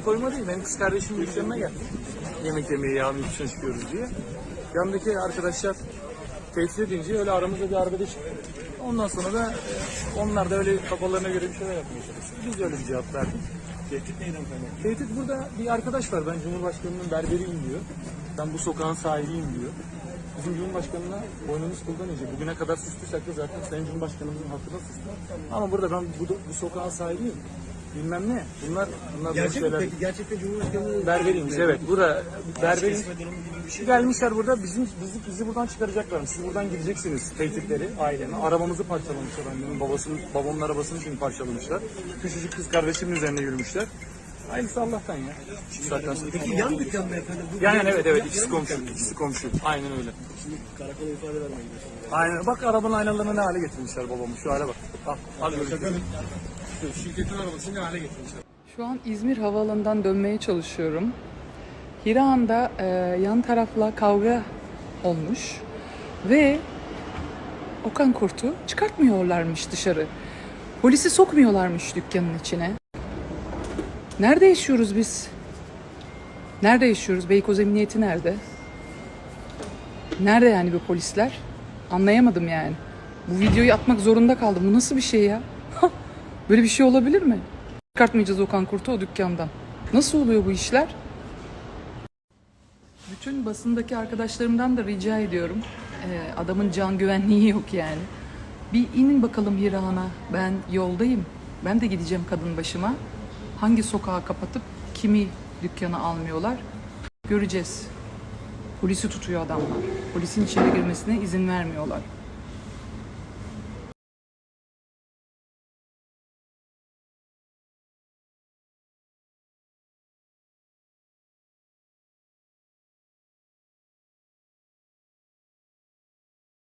koyma değil. Benim kız kardeşimin dükkanına geldi. Yemek yemeye yağın dışına çıkıyoruz diye. Yanındaki arkadaşlar tehdit edince öyle aramızda bir arbede çıktı. Ondan sonra da onlar da öyle kafalarına göre bir şeyler yapmaya çalışıyor. Biz de öyle bir cevap verdik. Tehdit neyden kaynaklı? Tehdit burada bir arkadaş var. Ben Cumhurbaşkanı'nın berberiyim diyor. Ben bu sokağın sahibiyim diyor. Bizim Cumhurbaşkanı'na boynumuz kuldan önce. Bugüne kadar sustuysak da zaten Sayın Cumhurbaşkanımızın hakkında sustu. Ama burada ben bu, bu sokağın sahibiyim. Bilmem ne. Bunlar, bunlar böyle Gerçek mi şeyler. peki? Gerçekten Cumhurbaşkanı Berberiyiz evet. Burada bir şey. Gelmişler burada bizim bizi, bizi buradan çıkaracaklar. Siz buradan gideceksiniz tehditleri aileme. Arabamızı parçalamışlar annemin babasının babamın arabasını şimdi parçalamışlar. Küçücük kız kardeşimin üzerine yürümüşler. Hayırlısı Allah'tan ya. Şu saatten sonra. Peki yan dükkan mı efendim? Bu Yani yan evet dükkan evet yan ikisi dükkan komşu. mı? ikisi komşu. Aynen öyle. Şimdi karakola ifade vermeye gidiyorsunuz. Aynen. Bak arabanın aynalarını ne hale getirmişler babamı. Şu hale bak. Al. Al görüntüyü. Şirketin arabasını hale getirmişler? Şu an İzmir Havaalanı'ndan dönmeye çalışıyorum. Hirahan'da e, yan tarafla kavga olmuş ve Okan Kurt'u çıkartmıyorlarmış dışarı. Polisi sokmuyorlarmış dükkanın içine. Nerede yaşıyoruz biz? Nerede yaşıyoruz? Beykoz Emniyeti nerede? Nerede yani bu polisler? Anlayamadım yani. Bu videoyu atmak zorunda kaldım. Bu nasıl bir şey ya? Böyle bir şey olabilir mi? Çıkartmayacağız Okan Kurt'u o dükkandan. Nasıl oluyor bu işler? Bütün basındaki arkadaşlarımdan da rica ediyorum. Ee, adamın can güvenliği yok yani. Bir inin bakalım Hirahan'a. Ben yoldayım. Ben de gideceğim kadın başıma. Hangi sokağı kapatıp kimi dükkana almıyorlar? Göreceğiz. Polisi tutuyor adamlar. Polisin içeri girmesine izin vermiyorlar.